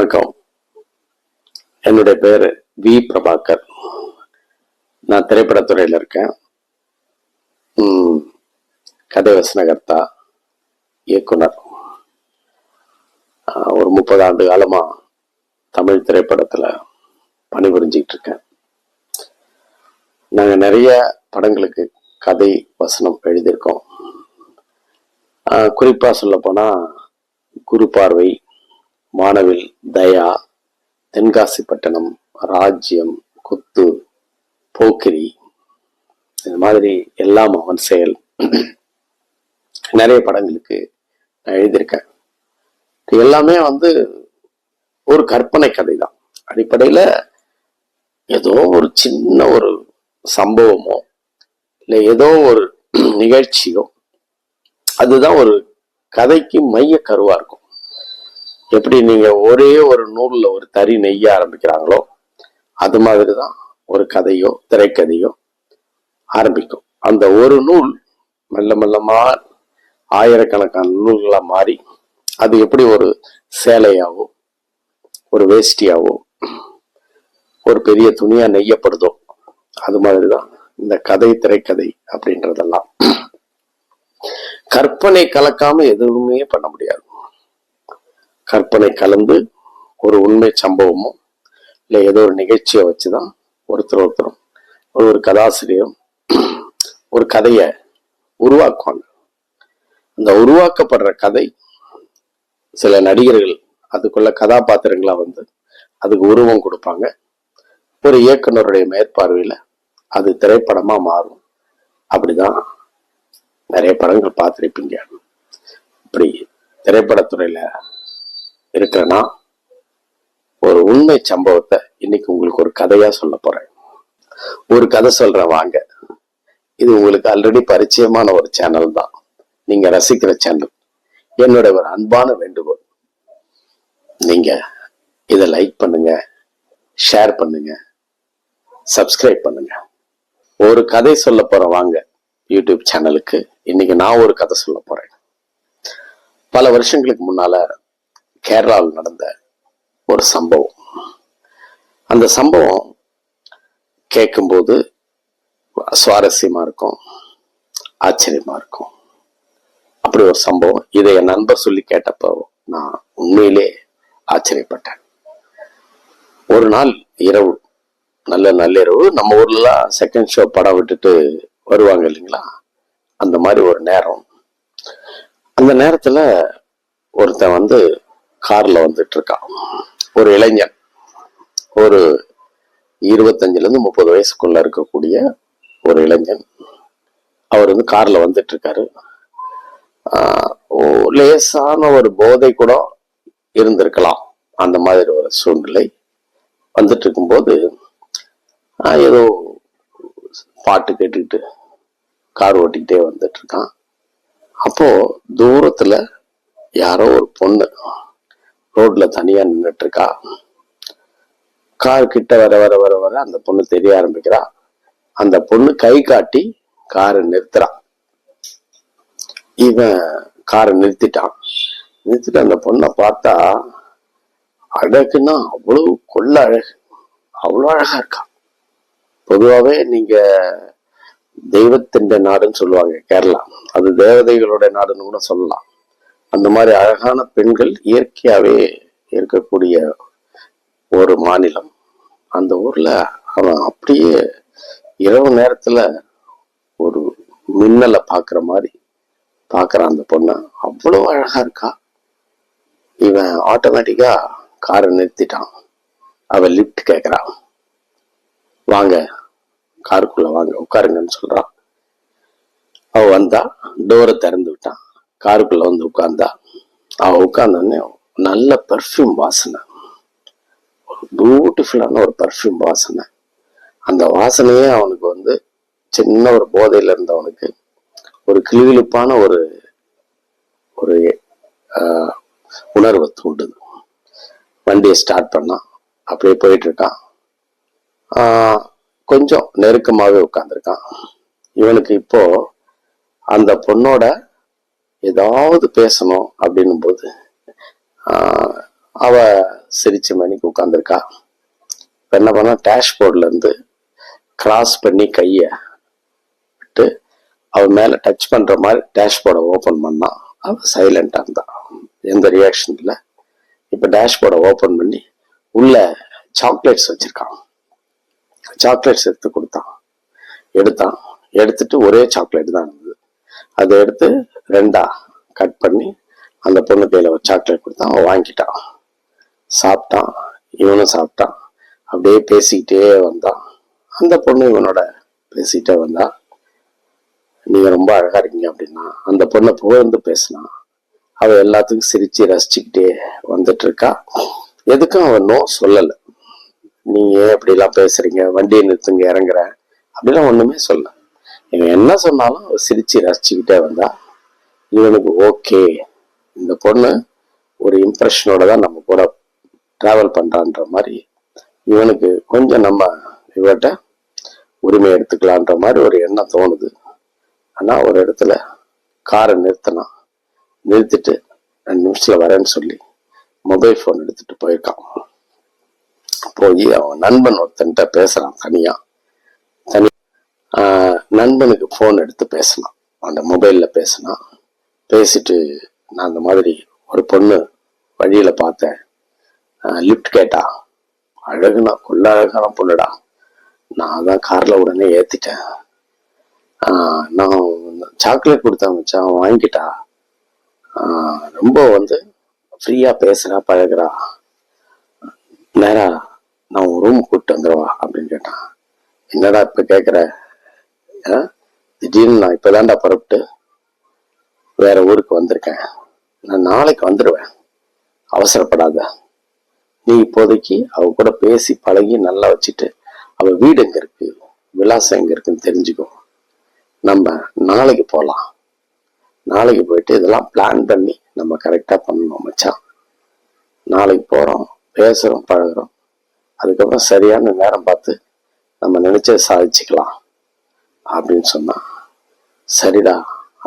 வணக்கம். என்னுடைய பேர் வி பிரபாகர். நான் திரைப்படத்துறையில் இருக்கேன். கதை வசனகர்த்தா இயக்குனர். ஒரு முப்பது ஆண்டு காலமா தமிழ் திரைப்படத்துல பணிபுரிஞ்சிக்கிட்டு இருக்கேன். நாங்க நிறைய படங்களுக்கு கதை வசனம் எழுதியிருக்கோம். குறிப்பாக குறிப்பா சொல்ல போனா குரு பார்வை மாணவில் தயா தென்காசிப்பட்டினம் ராஜ்யம் குத்து போக்கிரி. இந்த மாதிரி எல்லாம் அவன் செயல். நிறைய படங்களுக்கு நான் எழுதியிருக்கேன். இது எல்லாமே வந்து ஒரு கற்பனை கதை தான் அடிப்படையில் ஏதோ ஒரு சின்ன ஒரு சம்பவமோ இல்லை ஏதோ ஒரு நிகழ்ச்சியோ அதுதான் ஒரு கதைக்கு மைய கருவாக இருக்கும். எப்படி நீங்க ஒரே ஒரு நூல்ல ஒரு தறி நெய்ய ஆரம்பிக்கிறாங்களோ அது மாதிரி தான் ஒரு கதையோ திரைக்கதையோ ஆரம்பிக்கும். அந்த ஒரு நூல் மெல்ல மெல்லமா ஆயிரக்கணக்கான நூல்களா மாறி அது எப்படி ஒரு சேலையாவோ ஒரு வேஷ்டியாவோ ஒரு பெரிய துணியா நெய்யப்படுதோ அது மாதிரிதான் இந்த கதை திரைக்கதை அப்படின்றதெல்லாம். கற்பனை கலக்காம எதுவுமே பண்ண முடியாது. கற்பனை கலந்து ஒரு உண்மை சம்பவமோ இல்லை ஏதோ ஒரு நிகழ்ச்சியை வச்சு தான் ஒருத்தர் ஒருத்தரும் ஒரு ஒரு கதாசிரியரும் ஒரு கதையை உருவாக்குவாங்க. அந்த உருவாக்கப்படுற கதை சில நடிகர்கள் அதுக்குள்ள கதாபாத்திரங்களா வந்து அதுக்கு உருவம் கொடுப்பாங்க. ஒரு இயக்குனருடைய மேற்பார்வையில அது திரைப்படமா மாறும். அப்படிதான் நிறைய படங்கள் பார்த்துருப்பீங்க. இப்படி திரைப்படத்துறையில இருக்கிறேன்னா ஒரு உண்மை சம்பவத்தை இன்னைக்கு உங்களுக்கு ஒரு கதையா சொல்ல போறேன். ஒரு கதை சொல்றேன் வாங்க. இது உங்களுக்கு ஆல்ரெடி பரிச்சயமான ஒரு சேனல் தான். நீங்க ரசிக்கிற சேனல் என்னோட ஒரு அன்பான வேண்டுகோள். நீங்க இதை லைக் பண்ணுங்க ஷேர் பண்ணுங்க சப்ஸ்கிரைப் பண்ணுங்க. ஒரு கதை சொல்ல போறேன் வாங்க. யூடியூப் சேனலுக்கு இன்னைக்கு நான் ஒரு கதை சொல்ல போறேன். பல வருஷங்களுக்கு முன்னால கேரளாவில் நடந்த ஒரு சம்பவம். அந்த சம்பவம் கேட்கும்போது சுவாரஸ்யமாக இருக்கும் ஆச்சரியமாக இருக்கும். அப்படி ஒரு சம்பவம். இதை என் நண்பர் சொல்லி கேட்டப்போ நான் உண்மையிலே ஆச்சரியப்பட்டேன். ஒரு நாள் இரவு நல்ல நள்ளிரவு நம்ம ஊர்லலாம் செகண்ட் ஷோ படம் விட்டுட்டு வருவாங்க இல்லைங்களா? அந்த மாதிரி ஒரு நேரம். அந்த நேரத்தில் ஒருத்தன் வந்து கார்ல வந்துட்டு இருக்கான் ஒரு இளைஞன் ஒரு இருபத்தஞ்சுல இருந்து முப்பது வயசுக்குள்ள இருக்கக்கூடிய ஒரு இளைஞன். அவர் வந்து கார்ல வந்துட்டு இருக்காரு ஓ- லேசான ஒரு போதை கூட இருந்திருக்கலாம். அந்த மாதிரி ஒரு சூழ்நிலை வந்துட்டு இருக்கும்போது ஏதோ பாட்டு கேட்டுக்கிட்டு கார் ஓட்டிக்கிட்டே வந்துட்டு இருக்கான் அப்போ தூரத்துல யாரோ ஒரு பொண்ணு ரோட்ல தனியா நின்னுட்டு இருக்கா கார் கிட்ட வர வர வர வர அந்த பொண்ணு தெரிய ஆரம்பிக்கிறா. அந்த பொண்ணு கை காட்டி காரை நிறுத்துறான் இவன் காரை நிறுத்திட்டான். நிறுத்திட்டு அந்த பொண்ணை பார்த்தா அழகுன்னா அவ்வளவு கொள்ள அழகு. அவ்வளோ அழகா இருக்கா. பொதுவாகவே நீங்க தெய்வத்தின் நாடுன்னு சொல்லுவாங்க கேரளா. அது தேவதைகளோட நாடுன்னு கூட சொல்லலாம். அந்த மாதிரி அழகான பெண்கள் இயற்கையாவே இருக்கக்கூடிய ஒரு மாநிலம். அந்த ஊர்ல அவன் அப்படியே இரவு நேரத்துல ஒரு மின்னலை பார்க்குற மாதிரி பார்க்குறான் அந்த பொண்ணை. அவ்வளோ அழகா இருக்கா. இவன் ஆட்டோமேட்டிக்கா காரை நிறுத்திட்டான். அவன் லிஃப்ட் கேட்குறான் வாங்க காருக்குள்ள வாங்க உட்காருங்கன்னு சொல்றான். அவ வந்தா டோரை திறந்து காருக்குள்ள வந்து உட்கார்ந்தா அவன் உட்கார்ந்தோடனே நல்ல பர்ஃப்யூம் வாசனை. ஒரு பியூட்டிஃபுல்லான ஒரு பர்ஃப்யூம் வாசனை. அந்த வாசனையே அவனுக்கு வந்து சின்ன ஒரு போதையில இருந்தவனுக்கு ஒரு கிளிகிழிப்பான ஒரு ஒரு உணர்வை தூண்டுது. வண்டியை ஸ்டார்ட் பண்ணான் அப்படியே போயிட்டு இருக்கான் கொஞ்சம் நெருக்கமாகவே உட்காந்துருக்கான் இவனுக்கு இப்போ அந்த பொண்ணோட ஏதாவது பேசணும் அப்படின்னும் போது அவ சிரிச்ச மணிக்கு உட்காந்துருக்கா இப்ப என்ன பண்ணா டேஷ்போர்ட்ல இருந்து கிராஸ் பண்ணி கைய விட்டு அவ மேல டச் பண்ற மாதிரி டேஷ்போர்டை ஓபன் பண்ணா அவ சைலண்டா இருந்தா. எந்த ரியாக்ஷன் இல்லை இப்ப டேஷ்போர்டை ஓபன் பண்ணி உள்ள சாக்லேட்ஸ் வச்சிருக்கான். சாக்லேட்ஸ் எடுத்து கொடுத்தான். எடுத்தான். எடுத்துட்டு ஒரே சாக்லேட் தான் அதை எடுத்து ரெண்டா கட் பண்ணி அந்த பொண்ணு கையில் ஒரு சாக்லேட் கொடுத்தான் அவன் வாங்கிட்டான். சாப்பிட்டான். இவனும் சாப்பிட்டான். அப்படியே பேசிக்கிட்டே வந்தான். அந்த பொண்ணு இவனோட பேசிக்கிட்டே வந்தா நீங்க ரொம்ப அழகா இருக்கீங்க அப்படின்னா அந்த பொண்ணை புகழ்ந்து பேசினா அவ எல்லாத்துக்கும் சிரிச்சு ரசிச்சுக்கிட்டே வந்துட்டு இருக்கா எதுக்கும் அவன் நோ சொல்லல. நீங்க ஏன் இப்படி எல்லாம் பேசுறீங்க? வண்டியை நிறுத்துங்க இறங்குறேன் அப்படிலாம் ஒண்ணுமே சொல்லலை. இவன் என்ன சொன்னாலும் அவ சிரிச்சு ரசிச்சுக்கிட்டே வந்தா இவனுக்கு ஓகே இந்த பொண்ணு ஒரு இம்ப்ரெஷனோட தான் நம்ம கூட ட்ராவல் பண்ணுறான்ற மாதிரி இவனுக்கு கொஞ்சம் நம்ம இவட்ட உரிமை எடுத்துக்கலான்ற மாதிரி ஒரு எண்ணம் தோணுது. ஆனால் ஒரு இடத்துல காரை நிறுத்தினான் நிறுத்திட்டு ரெண்டு நிமிஷத்தில் வரேன்னு சொல்லி மொபைல் ஃபோன் எடுத்துகிட்டு போயிருக்கான். போய் அவன் நண்பன் ஒருத்தன்ட்ட பேசுகிறான் தனியாக தனி நண்பனுக்கு ஃபோன் எடுத்து பேசினான் அந்த மொபைலில் பேசினா பேசிட்டு நான் அந்த மாதிரி ஒரு பொண்ணு வழியில் பார்த்தேன். லிஃப்ட் கேட்டா அழகுனா கொள்ள அழகான பொண்ணுடா. நான் தான் காரில் உடனே ஏற்றிட்டேன் நான் சாக்லேட் கொடுத்தேன் மச்சான் அவன் வாங்கிட்டா ரொம்ப வந்து ஃப்ரீயாக பேசுகிறா பழகிறா. நேரா நான் ரூம் கூப்பிட்டு வந்துடுவா அப்படின்னு கேட்டான். என்னடா இப்போ கேட்குற திடீர்னு நான் இப்பதான்டா புறப்பட்டு வேற ஊருக்கு வந்திருக்கேன். நான் நாளைக்கு வந்துடுவேன் அவசரப்படாத. நீ இப்போதைக்கு அவ கூட பேசி பழகி நல்லா வச்சுட்டு அவ வீடு எங்க இருக்கு? விலாசம் எங்க இருக்குன்னு தெரிஞ்சுக்கோ. நம்ம நாளைக்கு போகலாம் நாளைக்கு போயிட்டு இதெல்லாம் பிளான் பண்ணி நம்ம கரெக்டா பண்ணணும் மச்சான். நாளைக்கு போறோம் பேசுறோம் பழகுறோம். அதுக்கப்புறம் சரியான நேரம் பார்த்து நம்ம நினைச்சதை சாதிச்சுக்கலாம். அப்படின்னு சொன்னான் சரிடா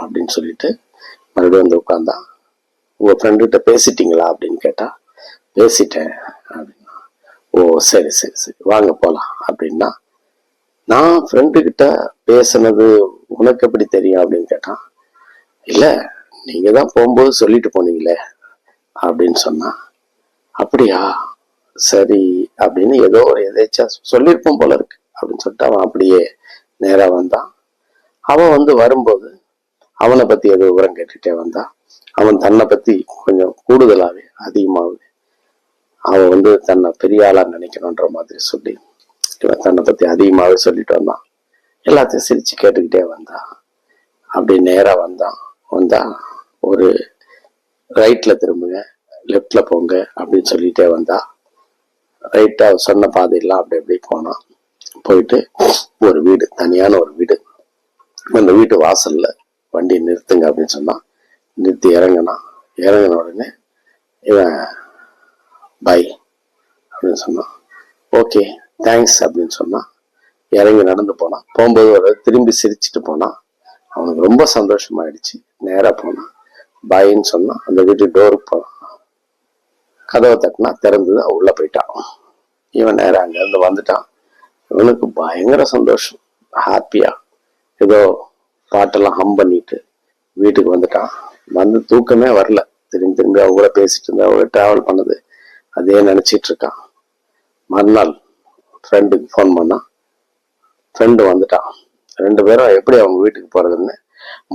அப்படின்னு சொல்லிட்டு மறுபடியும் வந்து உட்காந்தான் உங்கள் ஃப்ரெண்டுகிட்ட பேசிட்டீங்களா? அப்படின்னு கேட்டா பேசிட்டேன். அப்படின்னா. ஓ சரி சரி சரி வாங்க போகலாம் அப்படின்னா நான் ஃப்ரெண்டுக்கிட்ட பேசினது பேசுனது உனக்கு எப்படி தெரியும்? அப்படின்னு கேட்டான் இல்லை நீங்கள் தான் போகும்போது சொல்லிட்டு போனீங்களே அப்படின்னு சொன்னான் அப்படியா? சரி அப்படின்னு ஏதோ ஒரு எதேச்சா சொல்லியிருப்போம் போல இருக்கு அப்படின்னு சொல்லிட்டு அவன் அப்படியே நேராக வந்தான் அவன் வந்து வரும்போது அவனை பற்றி ஏதோ விவரம் கேட்டுட்டே வந்தான் அவன் தன்னை பத்தி கொஞ்சம் கூடுதலாகவே அதிகமாகவே அவன் வந்து தன்னை பெரிய ஆளாக நினைக்கணுன்ற மாதிரி சொல்லி இவன் தன்னை பற்றி அதிகமாகவே சொல்லிட்டு வந்தான். எல்லாத்தையும் சிரித்து கேட்டுக்கிட்டே வந்தான் அப்படி நேராக வந்தான் வந்தா ஒரு ரைட்டில் திரும்புங்க லெஃப்டில் போங்க அப்படின்னு சொல்லிட்டே வந்தா. ரைட்டாக சொன்ன பாதையெல்லாம் அப்படி அப்படி போனான். போயிட்டு ஒரு வீடு தனியான ஒரு வீடு. அந்த வீட்டு வாசல்ல வண்டி நிறுத்துங்க அப்படின்னு சொன்னான். நிறுத்தி இறங்கினான். இறங்கின உடனே இவன் பை அப்படின்னு சொன்னான். ஓகே தேங்க்ஸ் அப்படின்னு சொன்னான். இறங்கி நடந்து போனான். போகும்போது ஒரு திரும்பி சிரிச்சிட்டு போனான். அவனுக்கு ரொம்ப சந்தோஷமாயிடுச்சு. நேராக போனான். பாயின்னு சொன்னான். அந்த வீட்டு டோருக்கு போனான். கதவை தட்டினா திறந்தது உள்ளே போயிட்டான். இவன் நேராக அங்கேருந்து வந்துட்டான். இவனுக்கு பயங்கர சந்தோஷம். ஹாப்பியா ஏதோ பாட்டெல்லாம் ஹம் பண்ணிட்டு வீட்டுக்கு வந்துட்டான். வந்து தூக்கமே வரல. திரும்பி திரும்பி அவங்க கூட பேசிட்டு இருந்தா அவங்க டிராவல் பண்ணது. அதே நினைச்சிட்டு இருக்கான். மறுநாள் ஃப்ரெண்டுக்கு ஃபோன் பண்ணான் ஃப்ரெண்டு வந்துட்டான். ரெண்டு பேரும் எப்படி அவங்க வீட்டுக்கு போறதுன்னு.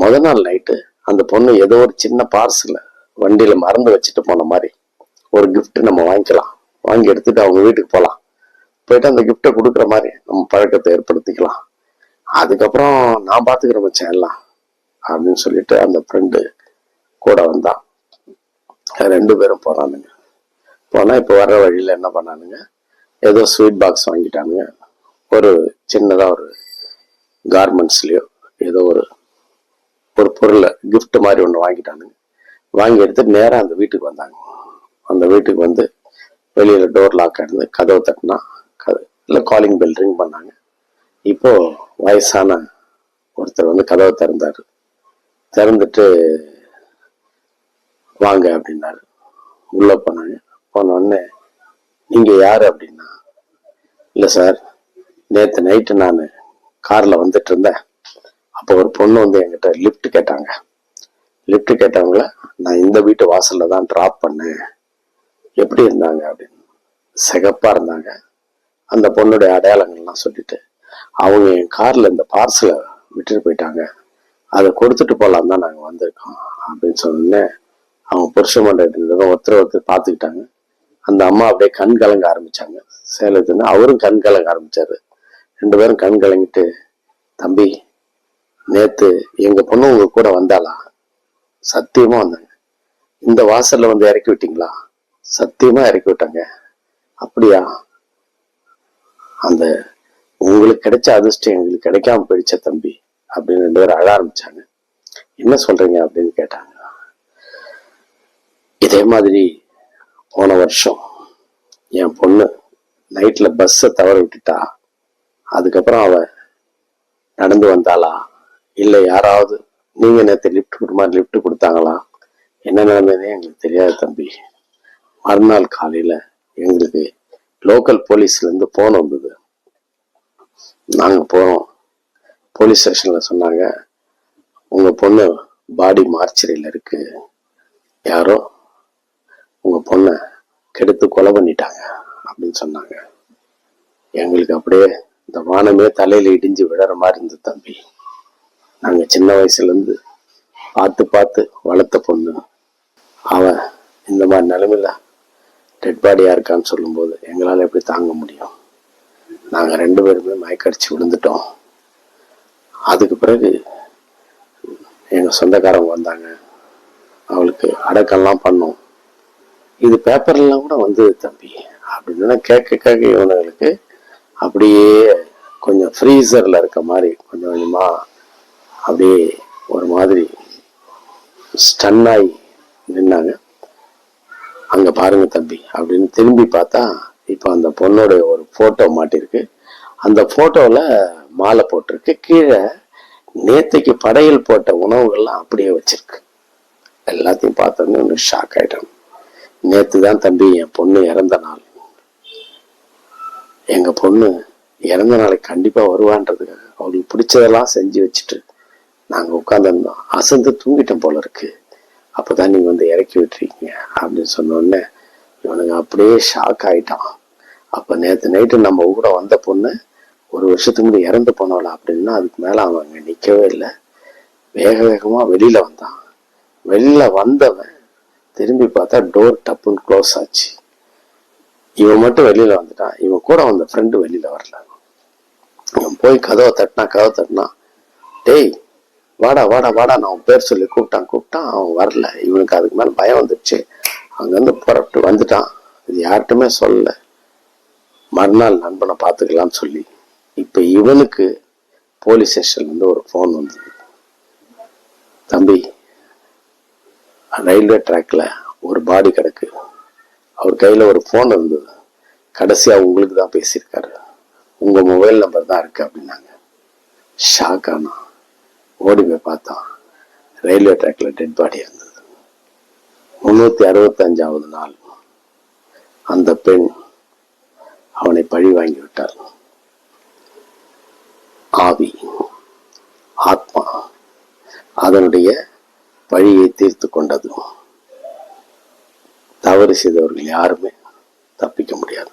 முத நாள் நைட்டு அந்த பொண்ணு ஏதோ ஒரு சின்ன பார்சல வண்டியில மறந்து வச்சுட்டு போன மாதிரி ஒரு கிஃப்ட் நம்ம வாங்கிக்கலாம். வாங்கி எடுத்துட்டு அவங்க வீட்டுக்கு போகலாம் போயிட்டு அந்த கிஃப்டை கொடுக்குற மாதிரி நம்ம பழக்கத்தை ஏற்படுத்திக்கலாம். அதுக்கப்புறம் நான் பார்த்துக்கிற மச்சேன் எல்லாம் அப்படின்னு சொல்லிட்டு அந்த ஃப்ரெண்டு கூட வந்தான் ரெண்டு பேரும் போனானுங்க. போனால் இப்போ வர்ற வழியில் என்ன பண்ணானுங்க? ஏதோ ஸ்வீட் பாக்ஸ் வாங்கிட்டானுங்க. ஒரு சின்னதாக ஒரு கார்மெண்ட்ஸ்லேயோ ஏதோ ஒரு ஒரு பொருளை கிஃப்ட் மாதிரி ஒன்று வாங்கிட்டானுங்க. வாங்கி எடுத்து நேராக அந்த வீட்டுக்கு வந்தாங்க. அந்த வீட்டுக்கு வந்து வெளியில் டோர் லாக் இருந்து கதவை தட்டினா இல்லை காலிங் பெல் ரிங் பண்ணாங்க. இப்போ வயசான ஒருத்தர் வந்து கதவை திறந்தார். திறந்துட்டு வாங்க அப்படின்னாரு. உள்ளே போனாங்க. போன உடனே யார்? அப்படின்னா இல்லை சார் நேற்று நைட்டு நான் காரில் வந்துட்டு இருந்தேன். அப்போ ஒரு பொண்ணு வந்து என்கிட்ட லிஃப்ட் கேட்டாங்க. லிஃப்ட் கேட்டவங்கள நான் இந்த வீட்டு வாசலில் தான் ட்ராப் பண்ணேன். எப்படி இருந்தாங்க? அப்படின்னு. சிகப்பாக இருந்தாங்க. அந்த பொண்ணுடைய அடையாளங்கள்லாம் சொல்லிட்டு அவங்க என் கார்ல இந்த பார்சலை விட்டுட்டு போயிட்டாங்க. அதை கொடுத்துட்டு போகலாம் தான் நாங்கள் வந்திருக்கோம் அப்படின்னு சொன்னோடனே அவங்க புருஷ மண்டபத்தில் ஒருத்தர் ஒருத்தர் பார்த்துக்கிட்டாங்க. அந்த அம்மா அப்படியே கண் கலங்க ஆரம்பிச்சாங்க. சேலத்துன்னு அவரும் கண் கலங்க ஆரம்பிச்சாரு. ரெண்டு பேரும் கண் கலங்கிட்டு தம்பி நேத்து எங்க பொண்ணு உங்க கூட வந்தாளா? சத்தியமா வந்தாங்க. இந்த வாசல்ல வந்து இறக்கி விட்டீங்களா? சத்தியமா இறக்கி விட்டாங்க. அப்படியா? அந்த உங்களுக்கு கிடைச்ச அதிர்ஷ்டம் எங்களுக்கு கிடைக்காம போயிடுச்ச தம்பி அப்படின்னு ரெண்டு பேரும் அழ ஆரம்பிச்சாங்க. என்ன சொல்றீங்க அப்படின்னு கேட்டாங்க. இதே மாதிரி போன வருஷம் என் பொண்ணு நைட்ல பஸ்ஸை தவற விட்டுட்டா. அதுக்கப்புறம் அவ நடந்து வந்தாளா? இல்லை யாராவது நீங்க நேற்று லிஃப்ட் கொடுமா லிஃப்ட் கொடுத்தாங்களா? என்ன நடந்ததுன்னு எங்களுக்கு தெரியாது தம்பி. மறுநாள் காலையில எங்களுக்கு லோக்கல் போலீஸ்ல இருந்து வந்தது. நாங்க போகிறோம் போலீஸ் ஸ்டேஷன்ல சொன்னாங்க உங்க பொண்ணு பாடி மார்ச்சரியில இருக்கு. யாரோ உங்க பொண்ணை கெடுத்து கொலை பண்ணிட்டாங்க அப்படின்னு சொன்னாங்க. எங்களுக்கு அப்படியே இந்த வானமே தலையில இடிஞ்சு விழற மாதிரி இருந்தது தம்பி. நாங்க சின்ன வயசுல இருந்து பார்த்து பார்த்து வளர்த்த பொண்ணு. அவன் இந்த மாதிரி நிலைமையில டெட் பாடியாக இருக்கான்னு சொல்லும்போது எங்களால் எப்படி தாங்க முடியும்? நாங்கள் ரெண்டு பேருமே மயக்கடிச்சு விழுந்துட்டோம். அதுக்கு பிறகு எங்கள் சொந்தக்காரங்க வந்தாங்க. அவளுக்கு அடக்கம்லாம் பண்ணோம். இது பேப்பர்லாம் கூட வந்தது தம்பி. அப்படின்னா கேட்க கேட்க இவனுங்களுக்கு அப்படியே கொஞ்சம் ஃப்ரீசரில் இருக்க மாதிரி கொஞ்சம் கொஞ்சமாக அப்படியே ஒரு மாதிரி ஸ்டன் ஆகி நின்னாங்க. அங்க பாருங்க தம்பி அப்படின்னு திரும்பி பார்த்தா இப்போ அந்த பொண்ணுடைய ஒரு போட்டோ மாட்டிருக்கு. அந்த ஃபோட்டோவில் மாலை போட்டிருக்கு. கீழே நேத்தைக்கு படையல் போட்ட உணவுகள்லாம் அப்படியே வச்சிருக்கு. எல்லாத்தையும் பார்த்தோன்னே ஒன்று ஷாக் ஆயிட்டேன் நேற்று தான் தம்பி என் பொண்ணு இறந்த நாள். எங்கள் பொண்ணு இறந்த நாளைக்கு கண்டிப்பாக வருவான்றதுக்காக அவளுக்கு பிடிச்சதெல்லாம் செஞ்சு வச்சுட்டு நாங்கள் உட்காந்துருந்தோம் அசந்து தூங்கிட்டோம் போல இருக்குது அப்போதான் நீங்கள் வந்து இறக்கி விட்டுருக்கீங்க அப்படின்னு சொன்னோடனே இவனுங்க அப்படியே ஷாக் ஆயிட்டான். அப்போ நேற்று நைட்டு நம்ம கூட வந்த பொண்ணு ஒரு வருஷத்துக்கு முன்னாடி இறந்து போனவளா அப்படின்னா அதுக்கு மேலே அவன் அங்கே நிற்கவே இல்லை. வேக வேகமாக வெளியில் வந்தான். வெளியில் வந்தவன் திரும்பி பார்த்தா டோர் டப்புன்னு க்ளோஸ் ஆச்சு. இவன் மட்டும் வெளியில் வந்துட்டான். இவன் கூட வந்த ஃப்ரெண்டு வெளியில் வரல. இவன் போய் கதவை தட்டினா கதவை தட்டினா டேய் வாடா வாடா வாடா நான் அவன் பேர் சொல்லி கூப்பிட்டான் கூப்பிட்டான் அவன் வரல. இவனுக்கு அதுக்கு மேலே பயம் வந்துடுச்சு அங்கேருந்து புறப்பட்டு வந்துட்டான். இது யார்கிட்டுமே சொல்லல. மறுநாள் நண்பனை பார்த்துக்கலாம்னு சொல்லி. இப்போ இவனுக்கு போலீஸ் ஸ்டேஷன்லேருந்து ஒரு ஃபோன் வந்தது. தம்பி ரயில்வே ட்ராக்ல ஒரு பாடி கிடக்கு. அவர் கையில ஒரு ஃபோன் இருந்தது. கடைசியா உங்களுக்கு தான் பேசியிருக்காரு. உங்க மொபைல் நம்பர் தான் இருக்கு அப்படின்னாங்க. ஷாக் ஆனால் ஓடி போய் பார்த்தோம் ரயில்வே ட்ராக்ல டெட் பாடி இருந்தது. முன்னூத்தி அறுபத்தஞ்சாவது நாள். அந்த பெண் அவனை பழி வாங்கி விட்டார் ஆவி ஆத்மா அதனுடைய பழியை தீர்த்து கொண்டது. தவறு செய்தவர்கள் யாருமே தப்பிக்க முடியாது.